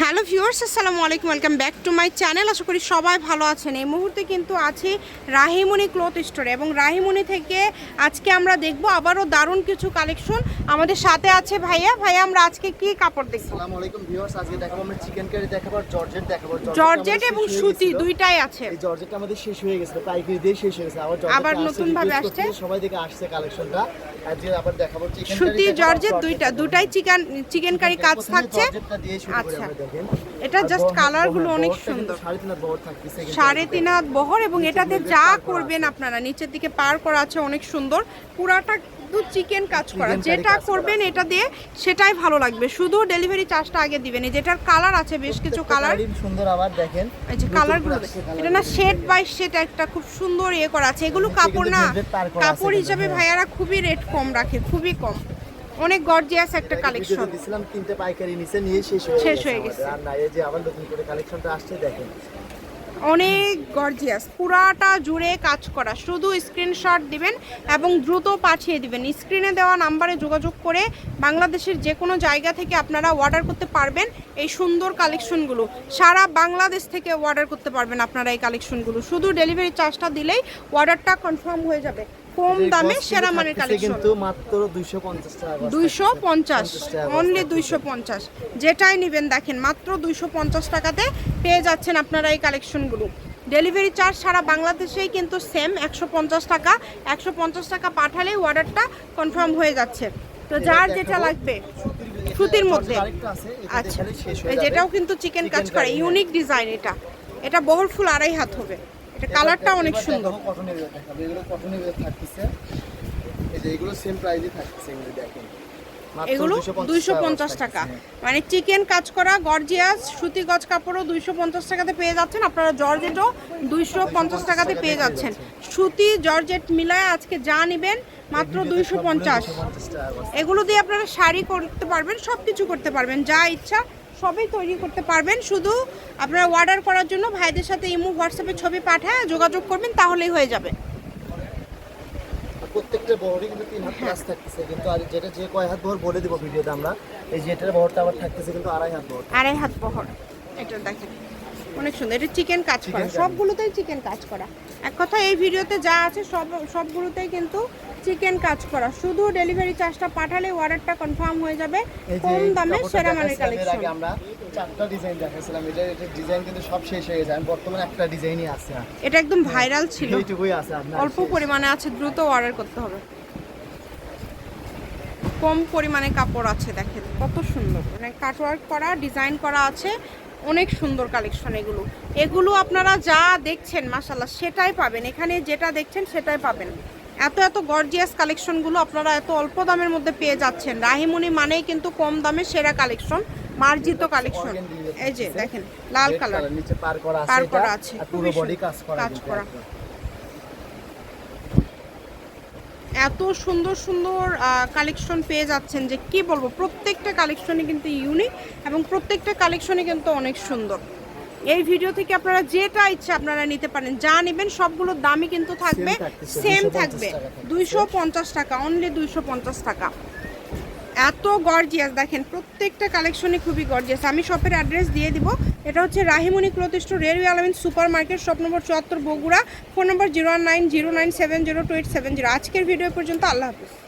Hello viewers আসসালামু আলাইকুম welcome back to my channel. আশা করি সবাই ভালো আছেন। এই মুহূর্তে কিন্তু আছি রাহিমণি ক্লথ স্টোরে এবং রাহিমণি থেকে আজকে আমরা দেখব আবারও দারুণ কিছু কালেকশন আমাদের সাথে আছে ভাইয়া। ভাইয়া আমরা আজকে কি কাপড় দেখব? আসসালামু আলাইকুম ভিউয়ার্স আজকে দেখাবো আমরা চিকেন কারি দেখাবো জর্জেট দেখাবো। জর্জেট এবং সুতি দুইটাই আছে। এই জর্জেটটা আমাদের শেষ হয়ে গেছে পাইকারি দিয়ে শেষ হয়ে গেছে। আবার জর্জেটটা আবার নতুন ভাবে আসছে। সবাই দেখে আসছে কালেকশনটা। আজকে আবার দেখাবো চিকেন সুতি জর্জেট দুইটা দুটাই চিকেন চিকেন কারি কাজ থাকছে। জর্জেটটা দিয়ে আচ্ছা। এটা জাস্ট কালারগুলো অনেক সুন্দর। সাড়ে তিন হাত বহর এবং এটাতে যা করবেন আপনারা নিচের দিকে পার করা আছে অনেক সুন্দর। পুরাটা কিন্তু চিকেন কাজ করা। যেটা করবেন এটা দিয়ে সেটাই ভালো লাগবে। শুধু ডেলিভারি চার্জটা আগে দিবেন। এই যেটার কালার আছে বেশ কিছু কালার সুন্দর আবার দেখেন। এই যে কালারগুলো এটা না শেড বাই শেড একটা খুব সুন্দর ইয়ে করা আছে। এগুলো কাপড় না কাপড় হিসাবে হ্যাঁ। ভাইয়ারা খুবই রেট কম রাখে খুবই কম। অনেক গর্জিয়াস একটা কালেকশন দিছিলাম তিনটে পাইকারি নিচে নিয়ে শেষ হয়ে শেষ হয়ে গেছে। আর না এই যে আবার নতুন করে কালেকশনটা আসছে দেখেন। অনেক গর্জিয়াস পুরাটা জুড়ে কাজ করা। শুধু স্ক্রিনশট দিবেন এবং দ্রুত পাঠিয়ে দিবেন। স্ক্রিনে দেওয়া নাম্বারে যোগাযোগ করে বাংলাদেশের যে কোনো জায়গা থেকে আপনারা অর্ডার করতে পারবেন এই সুন্দর কালেকশনগুলো সারা বাংলাদেশ থেকে অর্ডার করতে পারবেন আপনারা এই কালেকশনগুলো শুধু ডেলিভারি চার্জটা দিলেই অর্ডারটা কনফার্ম হয়ে যাবে। কম দামে সেরা মানের কালেকশন কিন্তু মাত্র 250 টাকা cost দুইশো থাকতেছে। পঞ্চাশ 50 টাকা cost অনলি থাকতেছে। দুইশো পঞ্চাশ যেটাই নেবেন দেখেন মাত্র দুইশো পঞ্চাশ টাকাতে পেয়ে যাচ্ছেন আপনারা এই কালেকশনগুলো ডেলিভারি চার্জ সারা বাংলাদেশেই কিন্তু সেম একশো পঞ্চাশ টাকা একশো পঞ্চাশ টাকা পাঠালেই অর্ডারটা কনফার্ম হয়ে যাচ্ছে তো যার যেটা লাগবে সুতির- মধ্যে। আচ্ছা হয়ে। যেটাও কিন্তু চিকেন কাজ করে ইউনিক ডিজাইন এটা এটা বহর ফুল আড়াই হাত হবে এটা কালারটা অনেক সুন্দর। কটনের ভিতরে। এগুলো কটনের ভিতরে থাকতেছে। এই যে এগুলো সেম প্রাইসে থাকতেছে এগুলো দেখেন। এগুলো দুইশো পঞ্চাশ টাকা। মানে চিকেন কাজ করা গর্জিয়াস সুতি গজ কাপড়ও দুইশো পঞ্চাশ টাকাতে পেয়ে যাচ্ছেন। আপনারা জর্জেটও দুইশো পঞ্চাশ টাকাতে পেয়ে যাচ্ছেন। সুতি জর্জেট মিলায় আজকে যা নেবেন মাত্র দুইশো পঞ্চাশ। 250 টাকা cost। এগুলো দিয়ে আপনারা শাড়ি করতে পারবেন সব কিছু করতে পারবেন যা ইচ্ছা। সবই তৈরি করতে পারবেন। শুধু আপনারা অর্ডার করার জন্য ভাইদের সাথে ইমো হোয়াটসঅ্যাপে ছবি পাঠায় যোগাযোগ করবেন তাহলেই হয়ে যাবে। প্রত্যেকটা বহরই কিন্তু তিন হাত হ্যাঁ। প্লাস থাকতেছে কিন্তু আর যেটা যে কয় হাত বহর বলে দিব ভিডিওতে আমরা এই যে এটার বহরটা আবার থাকতেছে কিন্তু আড়াই হাত বহর। আড়াই হাত বহর। এটা দেখেন অনেক সুন্দর। এটা চিকেন কাজ করা। সবগুলোতেই চিকেন কাজ করা। এক কথা এই ভিডিওতে যা আছে সব সবগুলোতেই কিন্তু চিকেন কাজ করা। শুধু ডেলিভারি চার্জটা পাঠালে অর্ডারটা কনফার্ম হয়ে যাবে কম দামে সেরা মানের কালেকশন আমরা চারটা ডিজাইন দেখাইছিলাম। এটা এটা ডিজাইন কিন্তু সব শেষ হয়ে গেছে। আমি বর্তমানে একটা ডিজাইনই আছে এটা একদম ভাইরাল ছিল। এইটুকুই আছে অল্প পরিমাণে আছে দ্রুত অর্ডার করতে হবে। কম পরিমাণে কাপড় আছে দেখেন। কত সুন্দর। মানে কাটওয়ার্ক করা ডিজাইন করা আছে। অনেক সুন্দর কালেকশন এগুলো। এগুলো আপনারা যা দেখছেন মাসাল্লাহ সেটাই পাবেন। এখানে যেটা দেখছেন সেটাই পাবেন। এত এত গর্জিয়াস কালেকশনগুলো আপনারা এত অল্প দামের মধ্যে পেয়ে যাচ্ছেন। রাহিমণি মানেই কিন্তু কম দামে সেরা কালেকশন মার্জিত কালেকশন এই যে দেখেন লাল কালার নিচে পার করা আছে পার করা আছে, পুরো বডি কাজ করা কাজ করা। এত সুন্দর সুন্দর কালেকশন পেয়ে যাচ্ছেন যে কি বলব প্রত্যেকটা কালেকশনই কিন্তু ইউনিক এবং প্রত্যেকটা কালেকশনই কিন্তু অনেক সুন্দর। এই ভিডিও থেকে আপনারা যেটা ইচ্ছা আপনারা নিতে পারেন। যা নেবেন সবগুলোর দামই কিন্তু থাকবে সেম থাকবে। দুইশো পঞ্চাশ টাকা অনলি দুইশো পঞ্চাশ টাকা। এত গর্জিয়াস দেখেন প্রত্যেকটা কালেকশনই খুবই গর্জিয়াস আমি শপের অ্যাড্রেস দিয়ে দিব। এটা হচ্ছে Rahimoni cloth store railway Alamin super market shop number চুয়াত্তর Bogura phone number zero nine zero nine seven zero two eight seven zero আজকের ভিডিও পর্যন্ত আল্লাহ হাফিজ।